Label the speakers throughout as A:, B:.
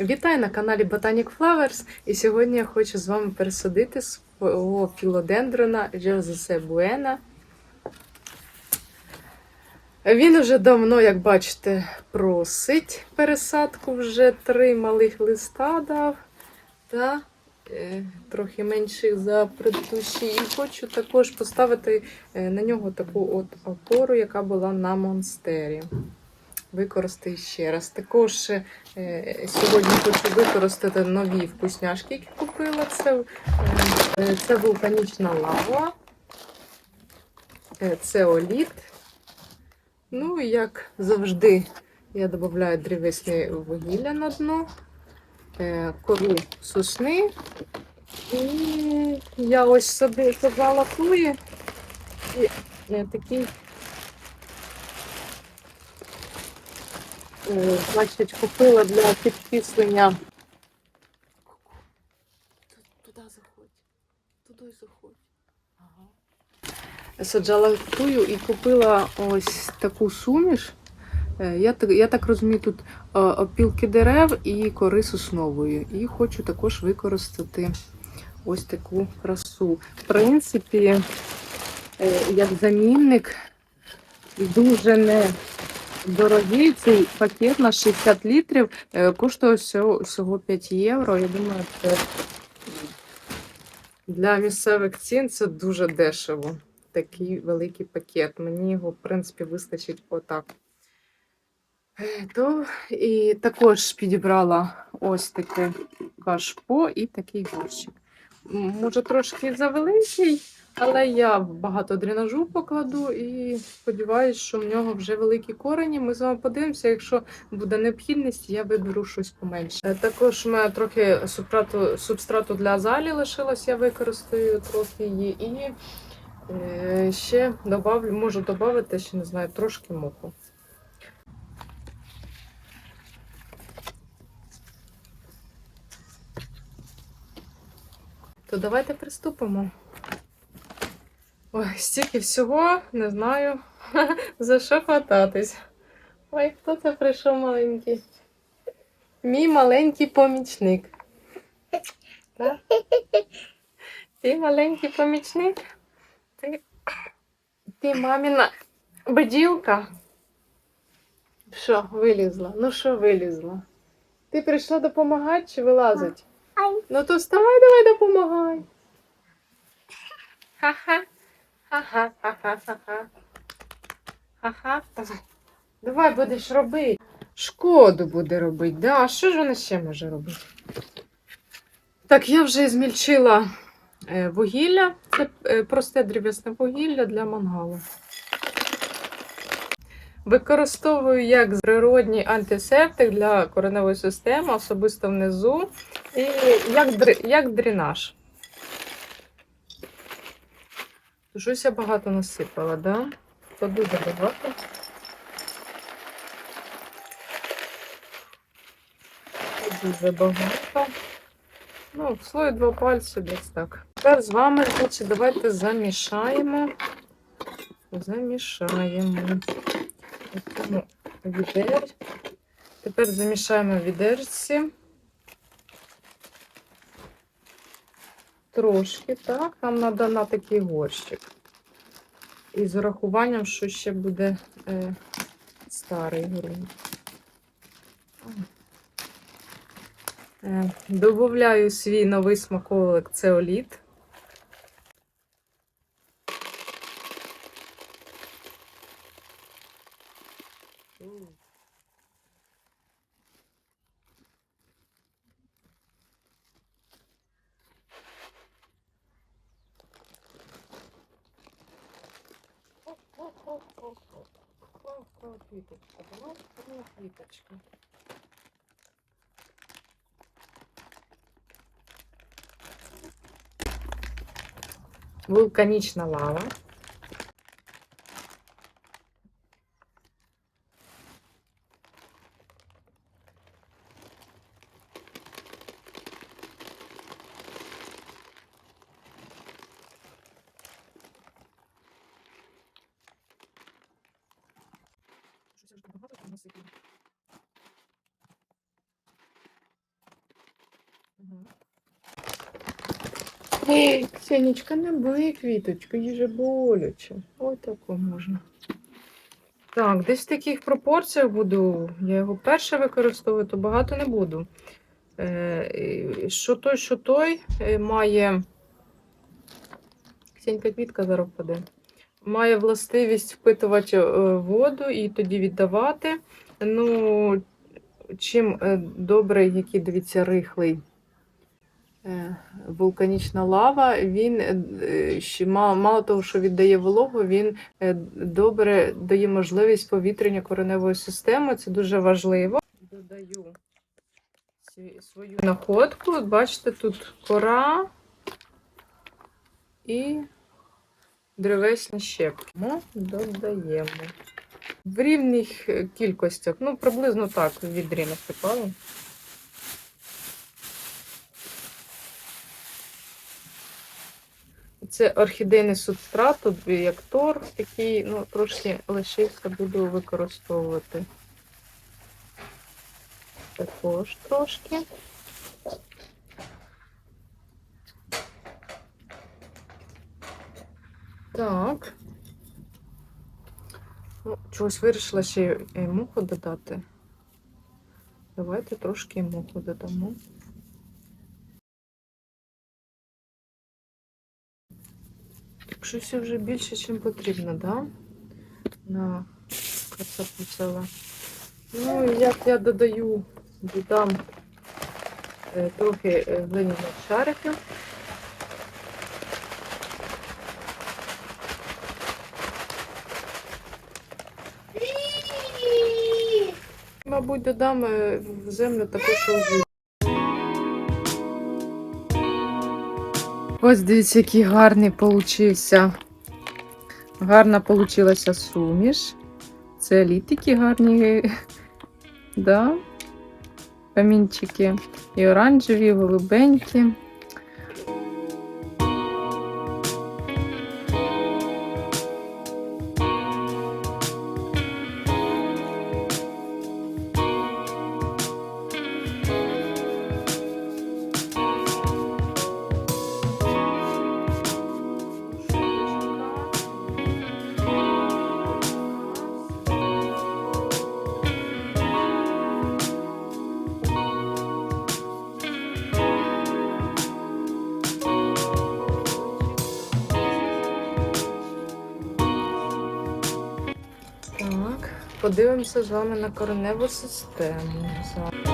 A: Вітаю на каналі Botanic Flowers. І сьогодні я хочу з вами пересадити свого філодендрона Джозесе Буена. Він вже давно, як бачите, просить пересадку, вже три малих листа дав та е, трохи менших за предыдущі. І хочу також поставити е, на нього таку от опору, яка була на монстері. Використати ще раз. Також е, сьогодні хочу використати нові вкусняшки, які купила. Це, е, це вулканічна лава, е, це оліт. Ну, і як завжди, я додаю древесне вугілля на дно, е, кору сосни. І я ось собі забрала туї. І е, такий Е, Значить, купила для підкислення. Туди заходь. Туди заходь. Ага. Саджала тую і купила ось таку суміш. Е, Я, так- я так розумію, тут е, опілки дерев і кори соснової. І хочу також використати ось таку красу. В принципі, е, як замінник, дуже не дорогий цей пакет на 60 літрів е, коштує всього, всього 5 євро. Я думаю, це для місцевих цін це дуже дешево. Такий великий пакет. Мені його, в принципі, вистачить отак. Е, То і також підібрала ось таке кашпо і такий горщик. Може, трошки завеликий, але я багато дренажу покладу і сподіваюся, що в нього вже великі корені. Ми з вами подивимося. Якщо буде необхідність, я виберу щось поменше. Е, Також у мене трохи субстрату, субстрату для залі лишилось, я використаю трохи її. І е, ще добавлю, можу додати, ще не знаю, трошки моху. То давайте приступимо. Ой, стільки всього, не знаю, за що хвататись. Ой, хто це прийшов маленький? Мій маленький помічник. Так? Ти маленький помічник? Ти, ти маміна бджілка? Що, вилізла? Ну що вилізла? Ти прийшла допомагати чи вилазить? Ну то вставай, давай допомагай. Ха-ха. Ха-ха, ха-ха. Давай. Будеш робити. Шкоду буде робити, да? А що ж вона ще може робити? Так, я вже змільчила е, вугілля. Це е, просте древесне вугілля для мангалу. Використовую як природній антисептик для кореневої системи, особисто внизу, і як, як дренаж. Щось я багато насипала, да? То дуже багато. То Дуже багато. Ну, в слої два пальці десь так. Тепер з вами, значить, давайте замішаємо. Замішаємо. Відер. Тепер замішаємо відерці. Трошки, так. Нам треба на такий горщик. І з урахуванням, що ще буде е, старий грунт. Е, Добавляю свій новий смаколик цеоліт. Квіточка, давай, давай, квіточка. Вулканічна лава. Щось я ж багато там насипала. Ей, Ксенічка, не бий квіточку, їй же боляче. Тако можна. Так, десь в таких пропорціях буду. Я його перше використовую, то багато не буду. Е, що той, що той е, має. Ксенька квітка зараз впаде. Має властивість впитувати е, воду і тоді віддавати. Ну, чим е, добрий, який, дивіться, рихлий вулканічна лава, він е, мало, того, що віддає вологу, він е, добре дає можливість повітряння кореневої системи. Це дуже важливо. Додаю свою находку. Бачите, тут кора і древесні щепки. Ну, додаємо. В рівних е, кількостях, ну, приблизно так в відрі насипали. Це орхідейний субстрат, тут як торф такий, ну, трошки лишився, буду використовувати. Також трошки. Так. Ну, чогось вирішила ще й муху додати. Давайте трошки муху додамо. Щось вже більше, ніж потрібно, да? На кацапуцела. Ну, і як я додаю, додам е, трохи е, глиняних шариків. Мабуть, додам е, в землю також Ось дивіться, який гарний получився. Гарна получилася суміш. Це літики гарні. Да? Камінчики. І оранжеві, і голубенькі. Подивимося з вами на кореневу систему.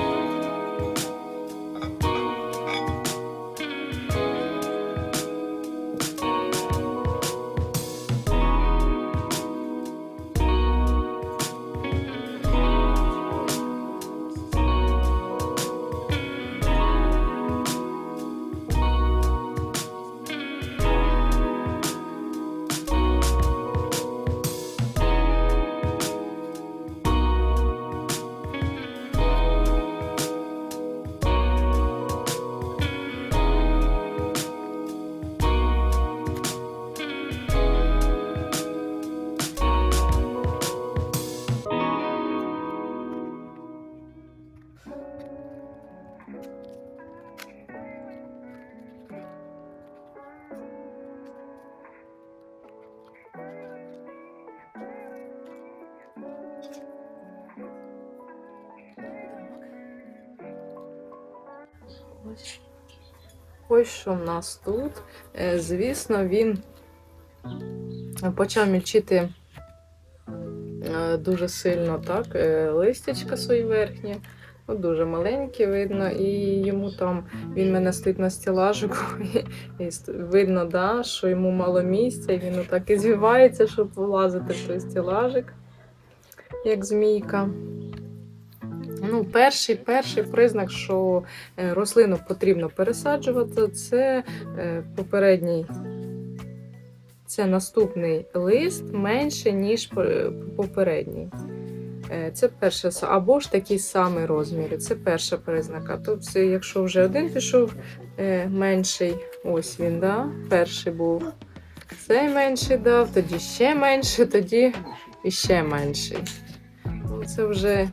A: Ось що в нас тут. Е, Звісно, він почав мільчити е, дуже сильно, так, е, листячка свої верхні. Ну, дуже маленькі видно, і йому там він мене стоїть на стілажику, і, і видно, да, що йому мало місця, і він отак і звівається, щоб влазити в той стілажик, як змійка. Ну, перший, перший признак, що е, рослину потрібно пересаджувати, це е, попередній, це наступний лист менше, ніж попередній. Е, Це перше, або ж такий самий розмір. Це перша признака. Тобто, якщо вже один пішов менший, ось він, да? перший був. Цей менший дав, тоді ще менший, тоді іще менший. Це вже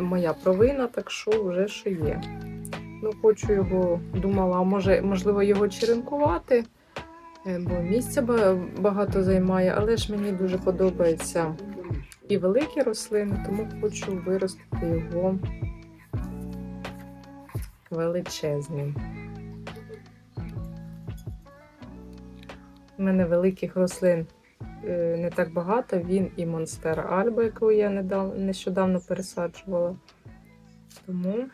A: моя провина, так що вже що є. Ну, хочу його, думала, може, можливо, його черенкувати, е, бо місця багато займає, але ж мені дуже подобаються і великі рослини, тому хочу виростити його величезним. У мене великих рослин не так багато. Він і Монстера Альба, яку я нещодавно пересаджувала. Тому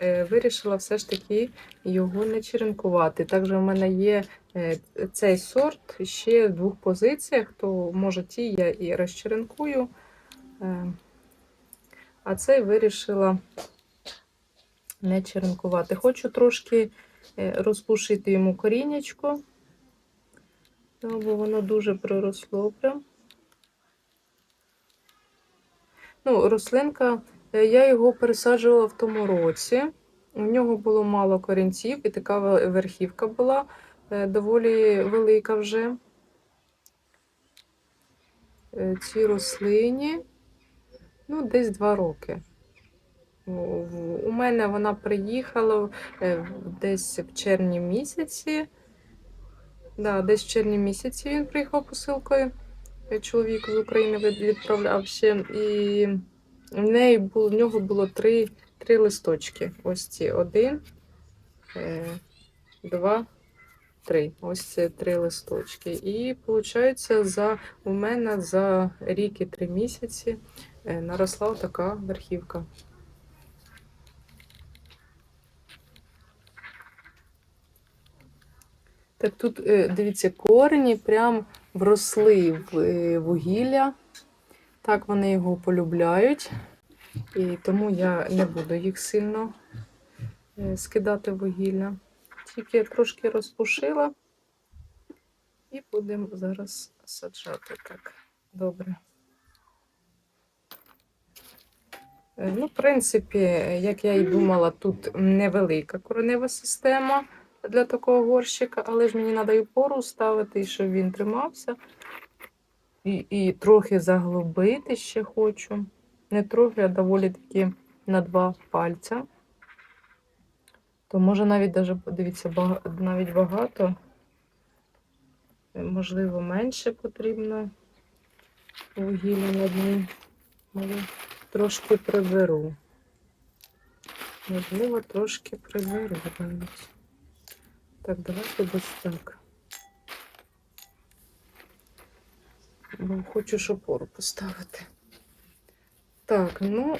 A: е, вирішила все ж таки його не черенкувати. Також у мене є е, цей сорт ще в двох позиціях, то може ті я і розчеренкую. Е, А цей вирішила не черенкувати. Хочу трошки е, розпушити йому корінечко. Та, бо воно дуже проросло прям. Ну, рослинка, е, я його пересаджувала в тому році. У нього було мало корінців, і така верхівка була е, доволі велика вже. Е, Цій рослині, ну, десь два роки. У- мене вона приїхала десь в червні місяці. Да, десь в червні місяці він приїхав посилкою. Е, Чоловік з України від- відправляв ще. І в неї було, в нього було три, три листочки. Ось ці один, е, два, три. Ось це три листочки. І виходить, за, у мене за рік і три місяці е, наросла така верхівка. Так тут, е, дивіться, корені прям вросли в е, вугілля. Так вони його полюбляють. І тому я не буду їх сильно е, скидати вугілля. Тільки трошки розпушила. І будемо зараз саджати так. Добре. Ну, в принципі, як я і думала, тут невелика коренева система для такого горщика, але ж мені треба і пору ставити, і щоб він тримався. І, і трохи заглибити ще хочу. Не трохи, а доволі таки на два пальця. То може навіть даже, подивіться, бага- навіть багато. Можливо, менше потрібно вугілля на дні. Але трошки приберу. Можливо, трошки приберу навіть. Так, давайте десь так. Хочу опору поставити. Так, ну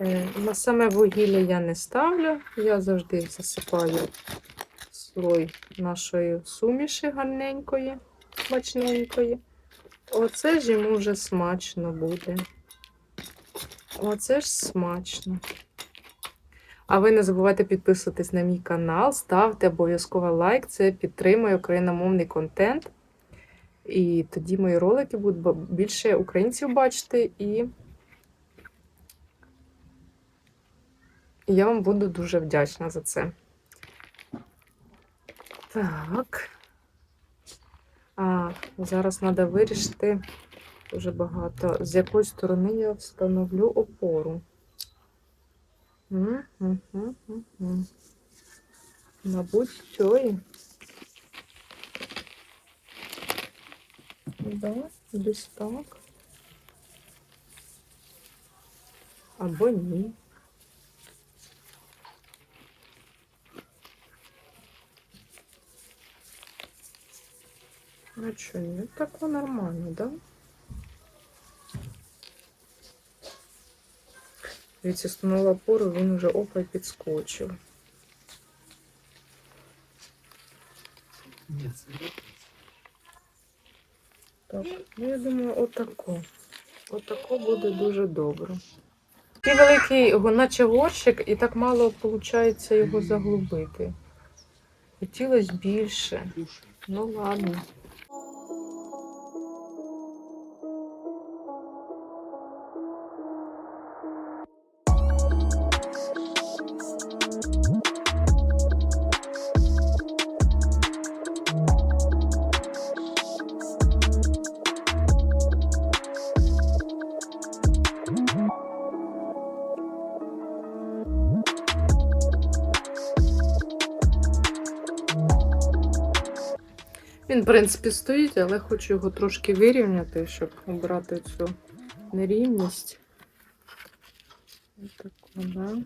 A: е, на саме вугілля я не ставлю. Я завжди засипаю слой нашої суміші гарненької, смачненької. Оце ж йому вже смачно буде. Оце ж смачно. А ви не забувайте підписуватись на мій канал, ставте обов'язково лайк, це підтримує україномовний контент. І тоді мої ролики будуть більше українців бачити, і я вам буду дуже вдячна за це. Так. А, зараз треба вирішити дуже багато, з якої сторони я встановлю опору. М-м-м-м-м. Мабуть, з цієї. Да, десь так. Або ні. А що, ні? Так нормально, да? Дивіться, становила опору, він вже опа підскочив. Так, ну я думаю, отако. Отако буде дуже добре. Такий великий, наче горщик, і так мало виходить його заглубити. Хотілося більше. Ну ладно. Він, в принципі, стоїть, але хочу його трошки вирівняти, щоб обрати цю нерівність. Так, да.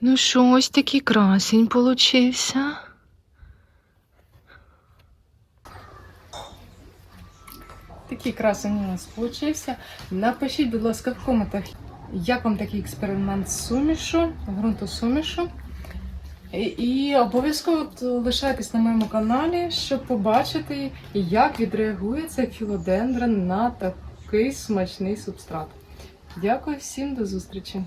A: Ну що, ось такий красень получився. Такий красень у нас получився. Напишіть, будь ласка, в коментах, як вам такий експеримент з сумішу, ґрунтосумішу. І, і обов'язково лишайтесь на моєму каналі, щоб побачити, як відреагує цей філодендрон на такий смачний субстрат. Дякую всім, до зустрічі!